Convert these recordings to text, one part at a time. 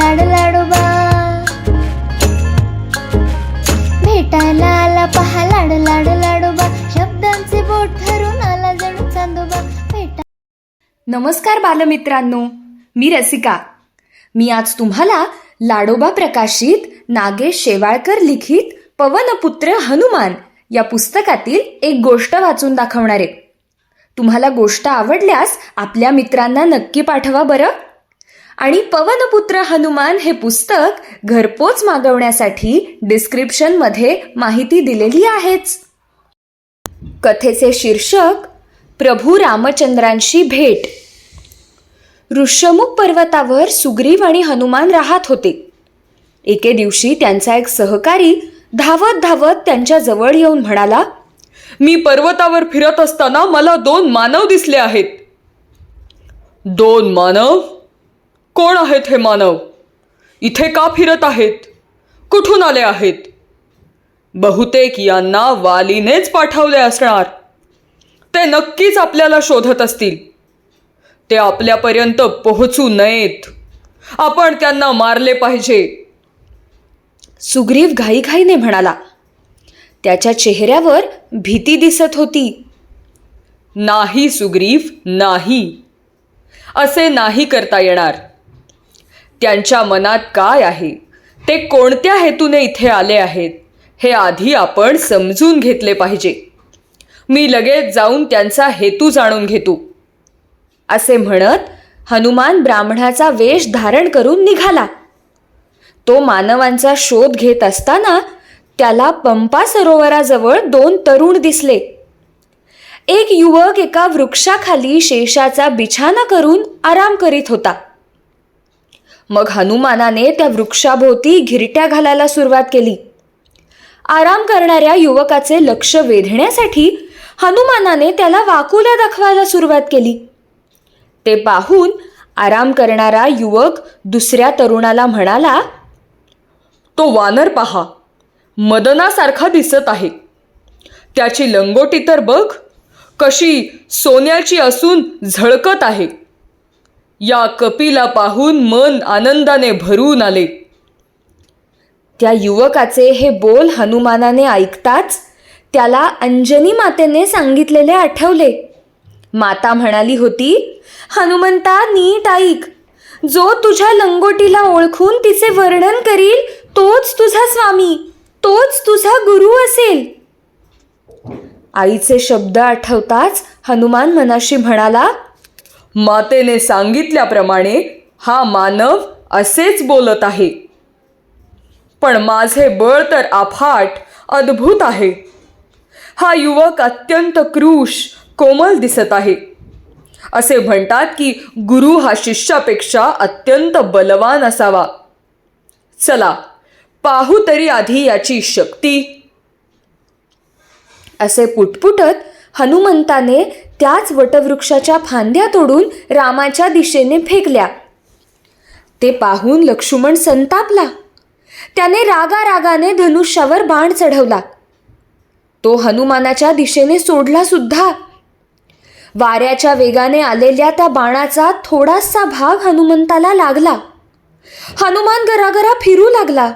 लाड लाडोबा भेटायला आला पहा लाड लाड लाडोबा शब्दांचे बोट ठरून आला जणू चांदोबा भेटा नमस्कार बालमित्रांनो मी रसिका. मी आज तुम्हाला लाडोबा प्रकाशित नागेश शेवाळकर लिखित पवनपुत्र हनुमान या पुस्तकातील एक गोष्ट वाचून दाखवणार आहे. तुम्हाला गोष्ट आवडल्यास आपल्या मित्रांना नक्की पाठवा बरं. आणि पवनपुत्र हनुमान हे पुस्तक घरपोच मागवण्यासाठी डिस्क्रिप्शनमध्ये माहिती दिलेली आहेच. कथेचे शीर्षक प्रभू रामचंद्रांशी भेट. ऋष्यमुख पर्वतावर सुग्रीव आणि हनुमान राहत होते. एके दिवशी त्यांचा एक सहकारी धावत धावत त्यांच्या जवळ येऊन म्हणाला मी पर्वतावर फिरत असताना मला दोन मानव दिसले आहेत. दोन मानव? कोण आहेत हे मानव? इथे का फिरत आहेत? कुठून आले आहेत? बहुतेक यांना वालीनेच पाठवले असणार. ते नक्कीच आपल्याला शोधत असतील. ते आपल्यापर्यंत पोहोचू नयेत. आपण त्यांना मारले पाहिजे. सुग्रीव घाईघाईने म्हणाला त्याच्या चेहऱ्यावर भीती दिसत होती. नाही सुग्रीव नाही. असे नाही करता येणार. त्यांच्या मनात काय आहे? ते कोणत्या हेतूने इथे आले आहेत? हे आधी आपण समजून घेतले पाहिजे. मी लगेच जाऊन त्यांचा हेतू जाणून घेतो. असे म्हणत हनुमान ब्राह्मणाचा वेश धारण करून निघाला. तो मानवांचा शोध घेत असताना त्याला पंपा सरोवराजवळ दोन तरुण दिसले. एक युवक एका वृक्षाखाली शेषाचा बिछाना करून आराम करीत होता. मग हनुमानाने त्या वृक्षाभोवती घिरट्या घालायला सुरुवात केली. आराम करणाऱ्या युवकाचे लक्ष वेधण्यासाठी हनुमानाने त्याला वाकुल्या दाखवायला सुरुवात केली. ते पाहून आराम करणारा युवक दुसऱ्या तरुणाला म्हणाला तो वानर पहा मदनासारखा दिसत आहे. त्याची लंगोटी तर बघ कशी सोन्याची असून झळकत आहे. या कपिला पाहून मन आनंदाने भरून आले. त्या युवकाचे हे बोल हनुमानाने ऐकताच त्याला अंजनी मातेने सांगितलेले आठवले. माता म्हणाली होती हनुमंता नीट ऐक. जो तुझ्या लंगोटीला ओळखून तिचे वर्णन करील तोच तुझा स्वामी तोच तुझा गुरु असेल. आईचे शब्द आठवताच हनुमान मनाशी म्हणाला मातेने सांगितल्याप्रमाणे हा मानव असेच बोलत आहे. पण माझे बळ तर आफाट अद्भुत आहे. हा युवक अत्यंत क्रूश कोमल दिसत आहे. असे म्हणतात की गुरु हा शिष्यापेक्षा अत्यंत बलवान असावा. चला पाहू तरी आधी याची शक्ती. असे पुटपुटत हनुमंताने त्याच वटवृक्षाच्या फांद्या तोडून रामाच्या दिशेने फेकल्या. ते पाहून लक्ष्मण संतापला. त्याने रागा रागाने धनुष्यावर बाण चढवला. तो हनुमानाच्या दिशेने सोडला सुद्धा. वाऱ्याच्या वेगाने आलेल्या त्या बाणाचा थोडासा भाग हनुमंताला लागला. हनुमान गरागरा फिरू लागला.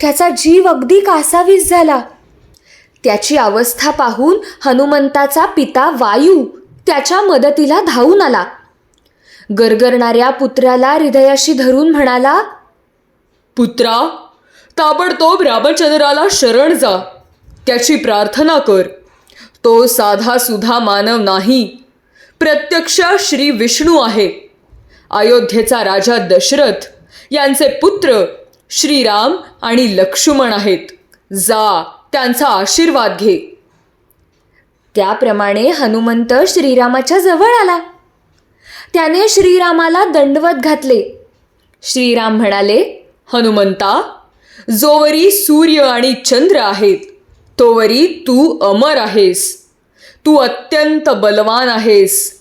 त्याचा जीव अगदी कासावीस झाला. त्याची अवस्था पाहून हनुमंताचा पिता वायू त्याच्या मदतीला धावून आला. गरगरणाऱ्या पुत्राला हृदयाशी धरून म्हणाला पुत्रा ताबडतोब रामचंद्राला शरण जा. त्याची प्रार्थना कर. तो साधा सुधा मानव नाही. प्रत्यक्ष श्री विष्णू आहे. अयोध्येचा राजा दशरथ यांचे पुत्र श्रीराम आणि लक्ष्मण आहेत. जा. त्यांचा आशीर्वाद घे. त्याप्रमाणे हनुमंत श्रीरामाच्या जवळ आला. त्याने श्रीरामाला दंडवत घातले. श्रीराम म्हणाले हनुमंता जोवरी सूर्य आणि चंद्र आहेत. तोवरी तू अमर आहेस. तू अत्यंत बलवान आहेस.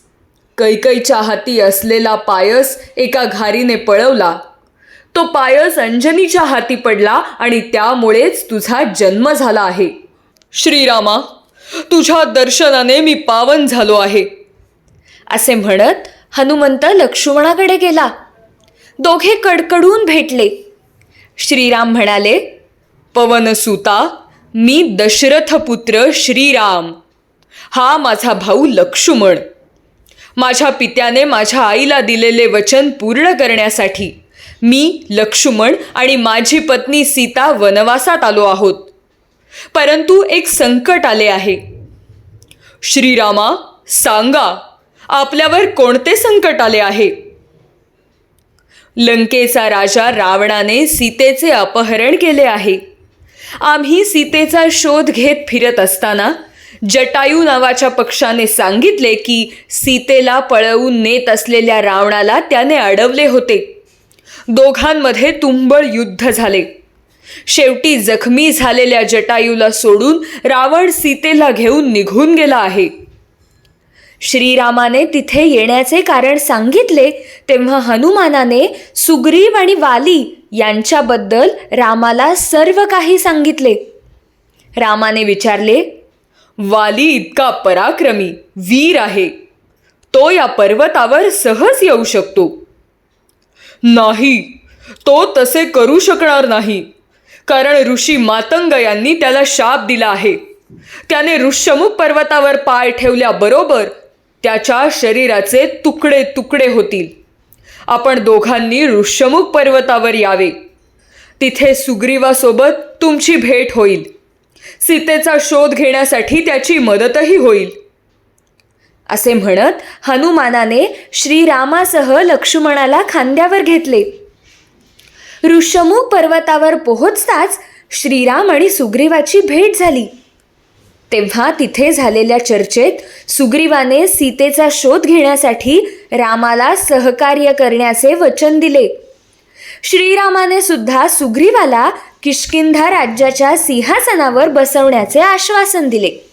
कैकईच्या हाती असलेला पायस एका घारीने पळवला. तो पायस अंजनीच्या हाती पडला आणि त्यामुळेच तुझा जन्म झाला आहे. श्रीरामा तुझ्या दर्शनाने मी पावन झालो आहे. असे म्हणत हनुमंत लक्ष्मणाकडे गेला. दोघे कडकडून भेटले. श्रीराम म्हणाले पवनसुता मी दशरथ पुत्र श्रीराम. हा माझा भाऊ लक्ष्मण. माझ्या पित्याने माझ्या आईला दिलेले वचन पूर्ण करण्यासाठी मी लक्ष्मण आणि माझी पत्नी सीता वनवासात आलो आहोत. परंतु एक संकट आले आहे. श्रीरामा सांगा आपल्यावर कोणते संकट आले आहे? लंकेचा राजा रावणाने सीतेचे अपहरण केले आहे. आम्ही सीतेचा शोध घेत फिरत असताना जटायू नावाच्या पक्षाने सांगितले की सीतेला पळवून नेत असलेल्या रावणाला त्याने अडवले होते. दोघांमध्ये तुंबळ युद्ध झाले. शेवटी जखमी झालेल्या जटायूला सोडून रावण सीतेला घेऊन निघून गेला आहे. श्रीरामाने तिथे येण्याचे कारण सांगितले तेव्हा हनुमानाने सुग्रीव आणि वाली यांच्याबद्दल रामाला सर्व काही सांगितले. रामाने विचारले वाली इतका पराक्रमी वीर आहे. तो या पर्वतावर सहज येऊ शकतो. नाही. तो तसे करू शकणार नाही. कारण ऋषी मातंग यांनी त्याला शाप दिला आहे. त्याने ऋष्यमुख पर्वतावर पाय ठेवल्याबरोबर त्याच्या शरीराचे तुकडे तुकडे होतील. आपण दोघांनी ऋष्यमुख पर्वतावर यावे. तिथे सुग्रीवासोबत तुमची भेट होईल. सीतेचा शोध घेण्यासाठी त्याची मदतही होईल. असे म्हणत हनुमानाने श्रीरामासह लक्ष्मणाला खांद्यावर घेतले. ऋषमुख पर्वतावर पोहोचताच श्रीराम आणि सुग्रीवाची भेट झाली. तेव्हा तिथे झालेल्या चर्चेत सुग्रीवाने सीतेचा शोध घेण्यासाठी रामाला सहकार्य करण्याचे वचन दिले. श्रीरामाने सुद्धा सुग्रीवाला किष्किंधा राज्याच्या सिंहासनावर बसवण्याचे आश्वासन दिले.